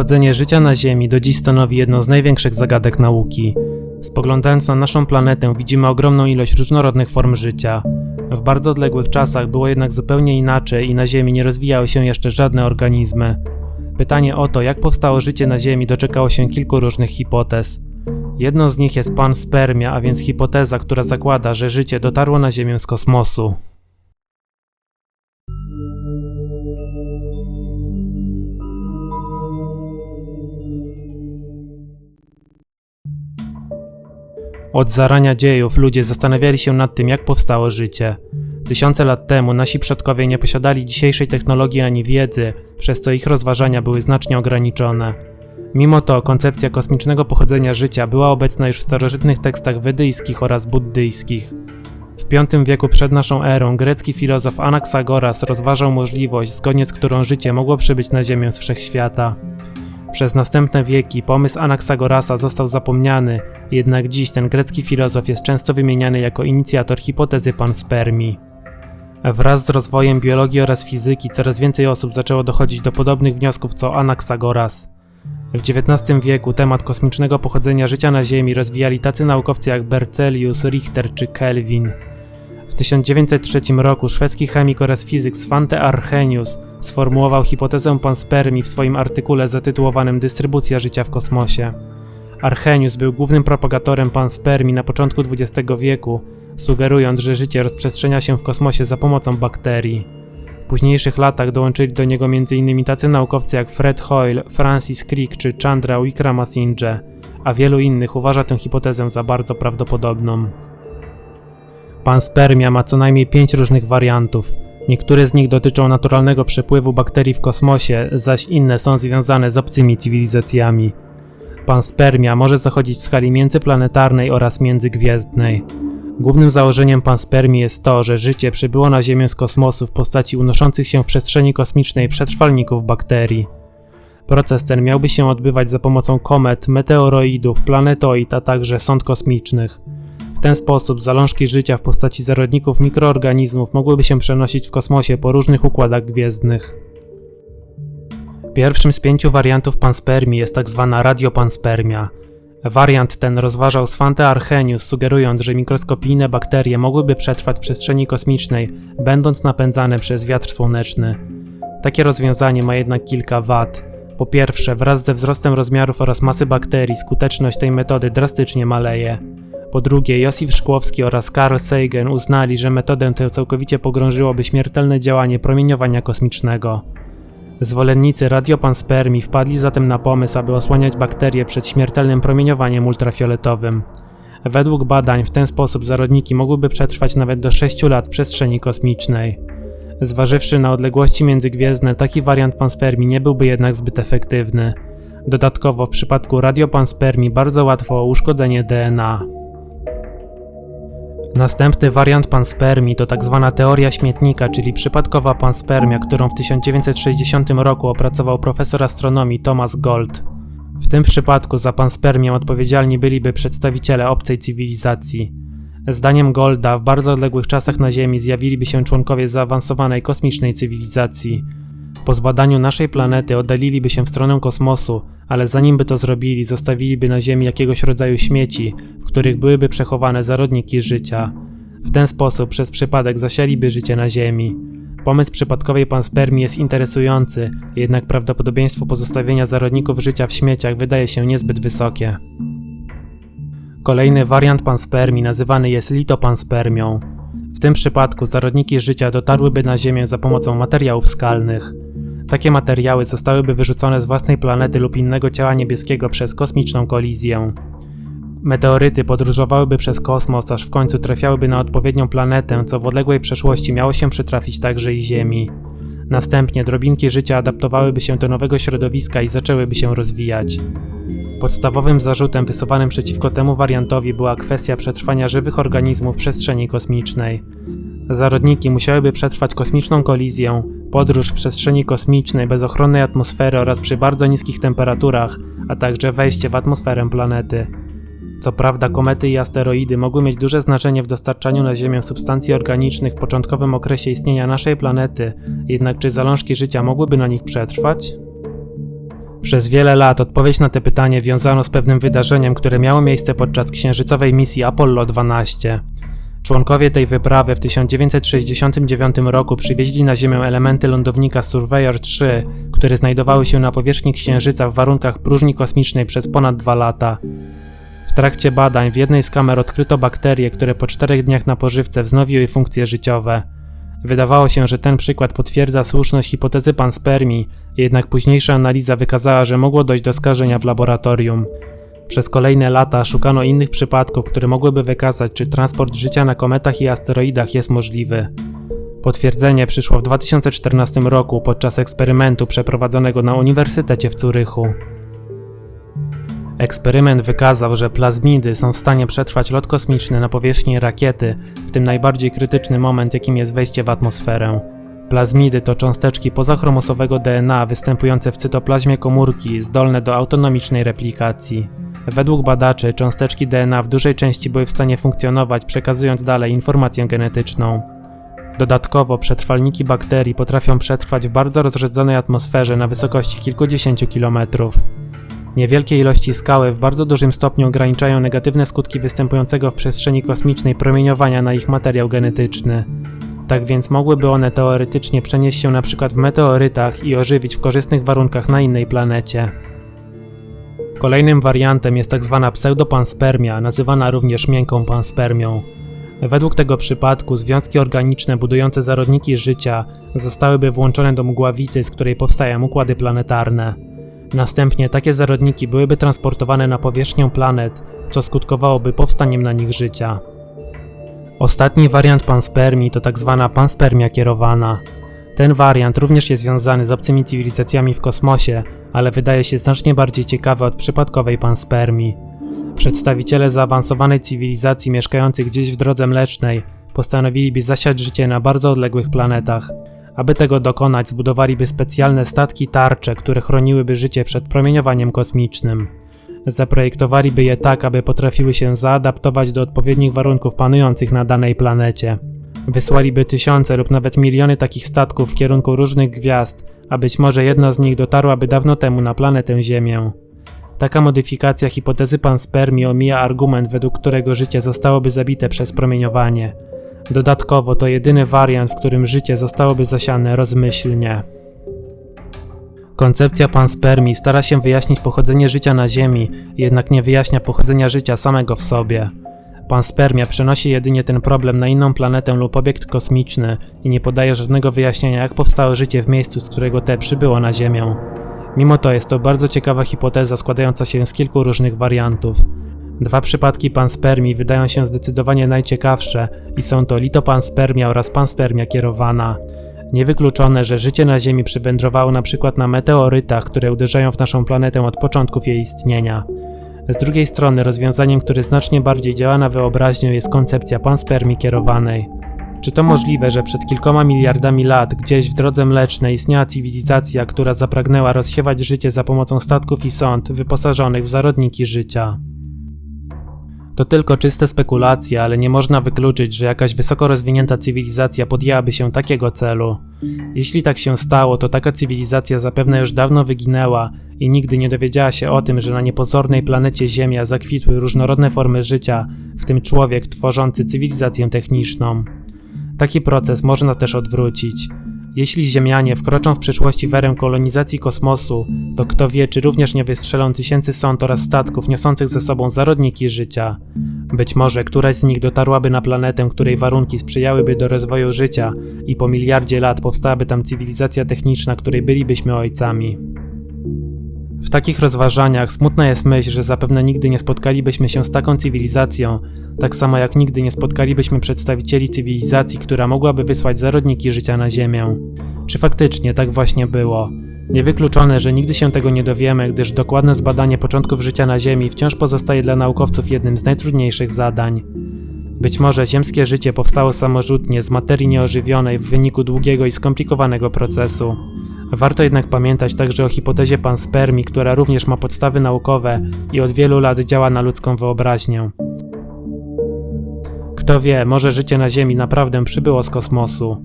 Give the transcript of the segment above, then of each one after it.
Pochodzenie życia na Ziemi do dziś stanowi jedną z największych zagadek nauki. Spoglądając na naszą planetę, widzimy ogromną ilość różnorodnych form życia. W bardzo odległych czasach było jednak zupełnie inaczej i na Ziemi nie rozwijały się jeszcze żadne organizmy. Pytanie o to, jak powstało życie na Ziemi, doczekało się kilku różnych hipotez. Jedną z nich jest panspermia, a więc hipoteza, która zakłada, że życie dotarło na Ziemię z kosmosu. Od zarania dziejów ludzie zastanawiali się nad tym, jak powstało życie. Tysiące lat temu nasi przodkowie nie posiadali dzisiejszej technologii ani wiedzy, przez co ich rozważania były znacznie ograniczone. Mimo to koncepcja kosmicznego pochodzenia życia była obecna już w starożytnych tekstach wedyjskich oraz buddyjskich. W V wieku przed naszą erą grecki filozof Anaxagoras rozważał możliwość, zgodnie z którą życie mogło przybyć na Ziemię z wszechświata. Przez następne wieki pomysł Anaxagorasa został zapomniany, jednak dziś ten grecki filozof jest często wymieniany jako inicjator hipotezy panspermii. Wraz z rozwojem biologii oraz fizyki coraz więcej osób zaczęło dochodzić do podobnych wniosków co Anaxagoras. W XIX wieku temat kosmicznego pochodzenia życia na Ziemi rozwijali tacy naukowcy jak Berzelius, Richter czy Kelvin. W 1903 roku szwedzki chemik oraz fizyk Svante Arrhenius sformułował hipotezę panspermii w swoim artykule zatytułowanym Dystrybucja życia w kosmosie. Arrhenius był głównym propagatorem panspermii na początku XX wieku, sugerując, że życie rozprzestrzenia się w kosmosie za pomocą bakterii. W późniejszych latach dołączyli do niego m.in. tacy naukowcy jak Fred Hoyle, Francis Crick czy Chandra Wickramasinghe, a wielu innych uważa tę hipotezę za bardzo prawdopodobną. Panspermia ma co najmniej pięć różnych wariantów. Niektóre z nich dotyczą naturalnego przepływu bakterii w kosmosie, zaś inne są związane z obcymi cywilizacjami. Panspermia może zachodzić w skali międzyplanetarnej oraz międzygwiezdnej. Głównym założeniem panspermii jest to, że życie przybyło na Ziemię z kosmosu w postaci unoszących się w przestrzeni kosmicznej przetrwalników bakterii. Proces ten miałby się odbywać za pomocą komet, meteoroidów, planetoid, a także sond kosmicznych. W ten sposób zalążki życia w postaci zarodników mikroorganizmów mogłyby się przenosić w kosmosie po różnych układach gwiezdnych. Pierwszym z pięciu wariantów panspermii jest. Tak radiopanspermia. Wariant ten rozważał Svante Arrhenius, sugerując, że mikroskopijne bakterie mogłyby przetrwać w przestrzeni kosmicznej, będąc napędzane przez wiatr słoneczny. Takie rozwiązanie ma jednak kilka wad. Po pierwsze, wraz ze wzrostem rozmiarów oraz masy bakterii skuteczność tej metody drastycznie maleje. Po drugie, Josif Szkłowski oraz Carl Sagan uznali, że metodę tę całkowicie pogrążyłoby śmiertelne działanie promieniowania kosmicznego. Zwolennicy radiopanspermii wpadli zatem na pomysł, aby osłaniać bakterie przed śmiertelnym promieniowaniem ultrafioletowym. Według badań w ten sposób zarodniki mogłyby przetrwać nawet do 6 lat w przestrzeni kosmicznej. Zważywszy na odległości międzygwiezdne, taki wariant panspermii nie byłby jednak zbyt efektywny. Dodatkowo w przypadku radiopanspermii bardzo łatwo o uszkodzenie DNA. Następny wariant panspermii to tzw. Tak teoria śmietnika, czyli przypadkowa panspermia, którą w 1960 roku opracował profesor astronomii Thomas Gold. W tym przypadku za panspermię odpowiedzialni byliby przedstawiciele obcej cywilizacji. Zdaniem Golda w bardzo odległych czasach na Ziemi zjawiliby się członkowie zaawansowanej kosmicznej cywilizacji. Po zbadaniu naszej planety oddaliliby się w stronę kosmosu, ale zanim by to zrobili, zostawiliby na Ziemi jakiegoś rodzaju śmieci, których byłyby przechowane zarodniki życia. W ten sposób przez przypadek zasialiby życie na Ziemi. Pomysł przypadkowej panspermii jest interesujący, jednak prawdopodobieństwo pozostawienia zarodników życia w śmieciach wydaje się niezbyt wysokie. Kolejny wariant panspermii nazywany jest litopanspermią. W tym przypadku zarodniki życia dotarłyby na Ziemię za pomocą materiałów skalnych. Takie materiały zostałyby wyrzucone z własnej planety lub innego ciała niebieskiego przez kosmiczną kolizję. Meteoryty podróżowałyby przez kosmos, aż w końcu trafiałyby na odpowiednią planetę, co w odległej przeszłości miało się przytrafić także i Ziemi. Następnie drobinki życia adaptowałyby się do nowego środowiska i zaczęłyby się rozwijać. Podstawowym zarzutem wysuwanym przeciwko temu wariantowi była kwestia przetrwania żywych organizmów w przestrzeni kosmicznej. Zarodniki musiałyby przetrwać kosmiczną kolizję, podróż w przestrzeni kosmicznej bez ochronnej atmosfery oraz przy bardzo niskich temperaturach, a także wejście w atmosferę planety. Co prawda komety i asteroidy mogły mieć duże znaczenie w dostarczaniu na Ziemię substancji organicznych w początkowym okresie istnienia naszej planety, jednak czy zalążki życia mogłyby na nich przetrwać? Przez wiele lat odpowiedź na te pytanie wiązano z pewnym wydarzeniem, które miało miejsce podczas księżycowej misji Apollo 12. Członkowie tej wyprawy w 1969 roku przywieźli na Ziemię elementy lądownika Surveyor 3, które znajdowały się na powierzchni Księżyca w warunkach próżni kosmicznej przez ponad dwa lata. W trakcie badań w jednej z kamer odkryto bakterie, które po czterech dniach na pożywce wznowiły funkcje życiowe. Wydawało się, że ten przykład potwierdza słuszność hipotezy panspermii, jednak późniejsza analiza wykazała, że mogło dojść do skażenia w laboratorium. Przez kolejne lata szukano innych przypadków, które mogłyby wykazać, czy transport życia na kometach i asteroidach jest możliwy. Potwierdzenie przyszło w 2014 roku podczas eksperymentu przeprowadzonego na Uniwersytecie w Curychu. Eksperyment wykazał, że plazmidy są w stanie przetrwać lot kosmiczny na powierzchni rakiety, w tym najbardziej krytyczny moment, jakim jest wejście w atmosferę. Plazmidy to cząsteczki pozachromosowego DNA występujące w cytoplazmie komórki, zdolne do autonomicznej replikacji. Według badaczy cząsteczki DNA w dużej części były w stanie funkcjonować, przekazując dalej informację genetyczną. Dodatkowo przetrwalniki bakterii potrafią przetrwać w bardzo rozrzedzonej atmosferze na wysokości kilkudziesięciu kilometrów. Niewielkie ilości skały w bardzo dużym stopniu ograniczają negatywne skutki występującego w przestrzeni kosmicznej promieniowania na ich materiał genetyczny. Tak więc mogłyby one teoretycznie przenieść się np. w meteorytach i ożywić w korzystnych warunkach na innej planecie. Kolejnym wariantem jest tzw. Tak pseudopanspermia, nazywana również miękką panspermią. Według tego przypadku związki organiczne budujące zarodniki życia zostałyby włączone do mgławicy, z której powstają układy planetarne. Następnie takie zarodniki byłyby transportowane na powierzchnię planet, co skutkowałoby powstaniem na nich życia. Ostatni wariant panspermii to tzw. Tak panspermia kierowana. Ten wariant również jest związany z obcymi cywilizacjami w kosmosie, ale wydaje się znacznie bardziej ciekawy od przypadkowej panspermii. Przedstawiciele zaawansowanej cywilizacji mieszkających gdzieś w drodze mlecznej postanowiliby zasiać życie na bardzo odległych planetach. Aby tego dokonać, zbudowaliby specjalne statki tarcze, które chroniłyby życie przed promieniowaniem kosmicznym. Zaprojektowaliby je tak, aby potrafiły się zaadaptować do odpowiednich warunków panujących na danej planecie. Wysłaliby tysiące lub nawet miliony takich statków w kierunku różnych gwiazd, a być może jedna z nich dotarłaby dawno temu na planetę Ziemię. Taka modyfikacja hipotezy panspermii omija argument, według którego życie zostałoby zabite przez promieniowanie. Dodatkowo to jedyny wariant, w którym życie zostałoby zasiane rozmyślnie. Koncepcja panspermii stara się wyjaśnić pochodzenie życia na Ziemi, jednak nie wyjaśnia pochodzenia życia samego w sobie. Panspermia przenosi jedynie ten problem na inną planetę lub obiekt kosmiczny i nie podaje żadnego wyjaśnienia, jak powstało życie w miejscu, z którego te przybyło na Ziemię. Mimo to jest to bardzo ciekawa hipoteza składająca się z kilku różnych wariantów. Dwa przypadki panspermii wydają się zdecydowanie najciekawsze i są to litopanspermia oraz panspermia kierowana. Niewykluczone, że życie na Ziemi przywędrowało na przykład na meteorytach, które uderzają w naszą planetę od początków jej istnienia. Z drugiej strony rozwiązaniem, które znacznie bardziej działa na wyobraźnię jest koncepcja panspermii kierowanej. Czy to możliwe, że przed kilkoma miliardami lat gdzieś w drodze mlecznej istniała cywilizacja, która zapragnęła rozsiewać życie za pomocą statków i sąd wyposażonych w zarodniki życia? To tylko czyste spekulacje, ale nie można wykluczyć, że jakaś wysoko rozwinięta cywilizacja podjęłaby się takiego celu. Jeśli tak się stało, to taka cywilizacja zapewne już dawno wyginęła i nigdy nie dowiedziała się o tym, że na niepozornej planecie Ziemia zakwitły różnorodne formy życia, w tym człowiek tworzący cywilizację techniczną. Taki proces można też odwrócić. Jeśli Ziemianie wkroczą w przyszłości w erę kolonizacji kosmosu, to kto wie, czy również nie wystrzelą tysięcy sąd oraz statków niosących ze sobą zarodniki życia. Być może któraś z nich dotarłaby na planetę, której warunki sprzyjałyby do rozwoju życia i po miliardzie lat powstałaby tam cywilizacja techniczna, której bylibyśmy ojcami. W takich rozważaniach smutna jest myśl, że zapewne nigdy nie spotkalibyśmy się z taką cywilizacją, tak samo jak nigdy nie spotkalibyśmy przedstawicieli cywilizacji, która mogłaby wysłać zarodniki życia na Ziemię. Czy faktycznie tak właśnie było? Niewykluczone, że nigdy się tego nie dowiemy, gdyż dokładne zbadanie początków życia na Ziemi wciąż pozostaje dla naukowców jednym z najtrudniejszych zadań. Być może ziemskie życie powstało samorzutnie z materii nieożywionej w wyniku długiego i skomplikowanego procesu. Warto jednak pamiętać także o hipotezie panspermii, która również ma podstawy naukowe i od wielu lat działa na ludzką wyobraźnię. Kto wie, może życie na Ziemi naprawdę przybyło z kosmosu.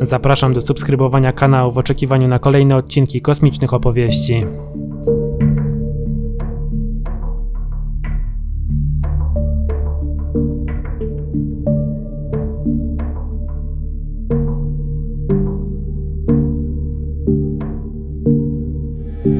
Zapraszam do subskrybowania kanału w oczekiwaniu na kolejne odcinki kosmicznych opowieści.